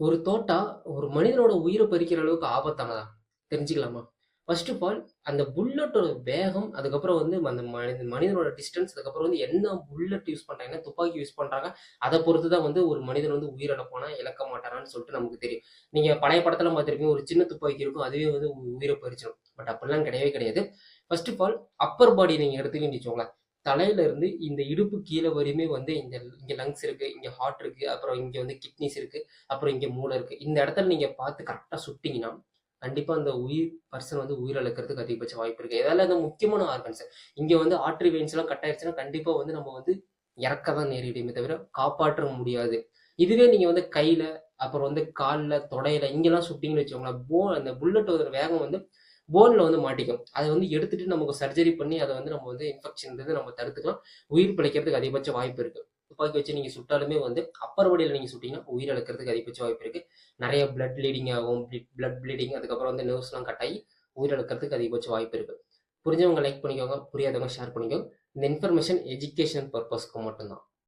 ஒரு தோட்டா ஒரு மனிதனோட உயிரை பறிக்கிற அளவுக்கு ஆபத்தானதா? தெரிஞ்சுக்கலாமா? ஃபர்ஸ்ட் ஆஃப் ஆல் அந்த புல்லட்டோட வேகம் அதுக்கப்புறம் வந்து அந்த மனித மனிதனோட டிஸ்டன்ஸ் அதுக்கப்புறம் வந்து என்ன புல்லட் யூஸ் பண்ணுறாங்க என்ன துப்பாக்கி யூஸ் பண்ணுறாங்க அதை பொறுத்து தான் வந்து ஒரு மனிதன் வந்து உயிரிழப்பானா இழக்க மாட்டாரான்னு சொல்லிட்டு நமக்கு தெரியும். நீங்கள் பழைய படத்தில் பார்த்திருப்பீங்க ஒரு சின்ன துப்பாக்கி இருக்கும் அதுவே வந்து உயிரை பறிச்சிடும் பட் அப்படிலாம் கிடையவே கிடையாது. First of all upper body நீங்க எடுத்துக்கிட்டு வச்சுக்கோங்களேன். தலையில இருந்து இந்த இடுப்பு கீழே வரையுமே வந்து இந்த இங்க லங்ஸ் இருக்கு இங்க ஹார்ட் இருக்கு அப்புறம் இங்க வந்து கிட்னிஸ் இருக்கு அப்புறம் இங்க மூளை இருக்கு. இந்த இடத்துல நீங்க பார்த்து கரெக்டா சுட்டிங்கன்னா கண்டிப்பா அந்த உயிர் பர்சன் வந்து உயிரிழக்கிறதுக்கு அதிகபட்ச வாய்ப்பு இருக்கு. இதெல்லாம் இந்த முக்கியமான ஆர்கன்ஸ் இங்க வந்து ஆட்ரி வெயின்ஸ் எல்லாம் கட் ஆயிடுச்சுன்னா கண்டிப்பா வந்து நம்ம வந்து இறக்க தான் நேரிடுமே தவிர காப்பாற்ற முடியாது. இதுவே நீங்க வந்து கையில அப்புறம் வந்து காலில் தொடையில இங்கெல்லாம் சுட்டிங்கன்னு வச்சுக்கோங்களேன் போ அந்த புல்லட்டோட வேகம் வந்து போன்ல வந்து மாட்டிக்கும். அதை வந்து எடுத்துட்டு நமக்கு சர்ஜரி பண்ணி அதை வந்து நம்ம வந்து இன்ஃபெக்ஷன் நம்ம தடுத்துக்கலாம். உயிர் பிழைக்கிறதுக்கு அதிகபட்ச வாய்ப்பு இருக்கு. துப்பாக்கி வச்சு நீங்க சுட்டாலுமே வந்து அப்பர் வடியில நீங்க சுட்டீங்கன்னா உயிர் இழக்கிறதுக்கு அதிகபட்ச வாய்ப்பு இருக்கு. நிறைய பிளட் ப்ளீடிங் ஆகும் பிளட் ப்ளீடிங் அதுக்கப்புறம் வந்து நர்வ்ஸ் எல்லாம் கட் ஆகி உயிர் இழக்கிறதுக்கு அதிகபட்ச வாய்ப்பு இருக்கு. புரிஞ்சவங்க லைக் பண்ணிக்கோங்க புரியாதவங்க ஷேர் பண்ணிக்கோங்க. இந்த இன்ஃபர்மேஷன் எஜுகேஷன் பர்பஸ்க்கு மட்டும்தான்.